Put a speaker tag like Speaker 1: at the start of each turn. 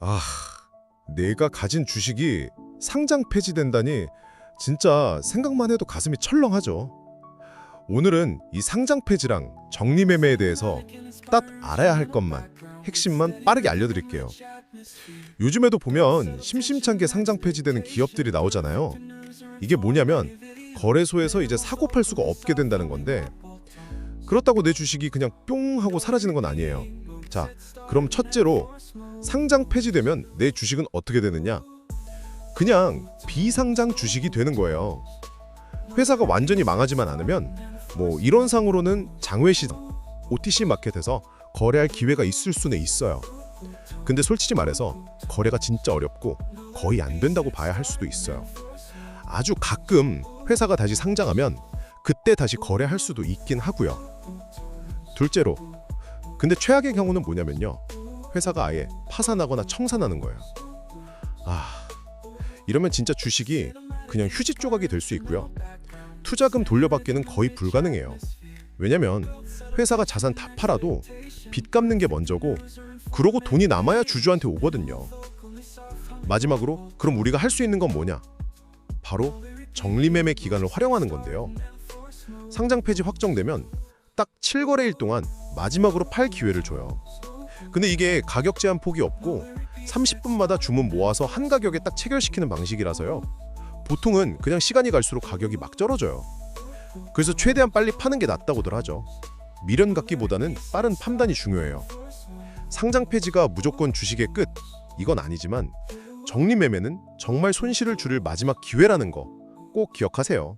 Speaker 1: 아, 내가 가진 주식이 상장 폐지된다니 진짜 생각만 해도 가슴이 철렁하죠. 오늘은 이 상장 폐지랑 정리매매에 대해서 딱 알아야 할 것만 핵심만 빠르게 알려드릴게요. 요즘에도 보면 심심찮게 상장 폐지되는 기업들이 나오잖아요. 이게 뭐냐면 거래소에서 이제 사고 팔 수가 없게 된다는 건데 그렇다고 내 주식이 그냥 뿅 하고 사라지는 건 아니에요. 자, 그럼 첫째로 상장 폐지되면 내 주식은 어떻게 되느냐? 그냥 비상장 주식이 되는 거예요. 회사가 완전히 망하지만 않으면 뭐 이론상으로는 장외 시장, OTC 마켓에서 거래할 기회가 있을 수는 있어요. 근데 솔직히 말해서 거래가 진짜 어렵고 거의 안 된다고 봐야 할 수도 있어요. 아주 가끔 회사가 다시 상장하면 그때 다시 거래할 수도 있긴 하고요. 둘째로 근데 최악의 경우는 뭐냐면요. 회사가 아예 파산하거나 청산하는 거예요. 아, 이러면 진짜 주식이 그냥 휴지 조각이 될 수 있고요. 투자금 돌려받기는 거의 불가능해요. 왜냐면 회사가 자산 다 팔아도 빚 갚는 게 먼저고 그러고 돈이 남아야 주주한테 오거든요. 마지막으로 그럼 우리가 할 수 있는 건 뭐냐? 바로 정리매매 기간을 활용하는 건데요. 상장 폐지 확정되면 딱 7거래일 동안 마지막으로 팔 기회를 줘요. 근데 이게 가격 제한 폭이 없고 30분마다 주문 모아서 한 가격에 딱 체결시키는 방식이라서요. 보통은 그냥 시간이 갈수록 가격이 막 떨어져요. 그래서 최대한 빨리 파는 게 낫다고들 하죠. 미련 갖기보다는 빠른 판단이 중요해요. 상장 폐지가 무조건 주식의 끝 이건 아니지만 정리 매매는 정말 손실을 줄일 마지막 기회라는 거 꼭 기억하세요.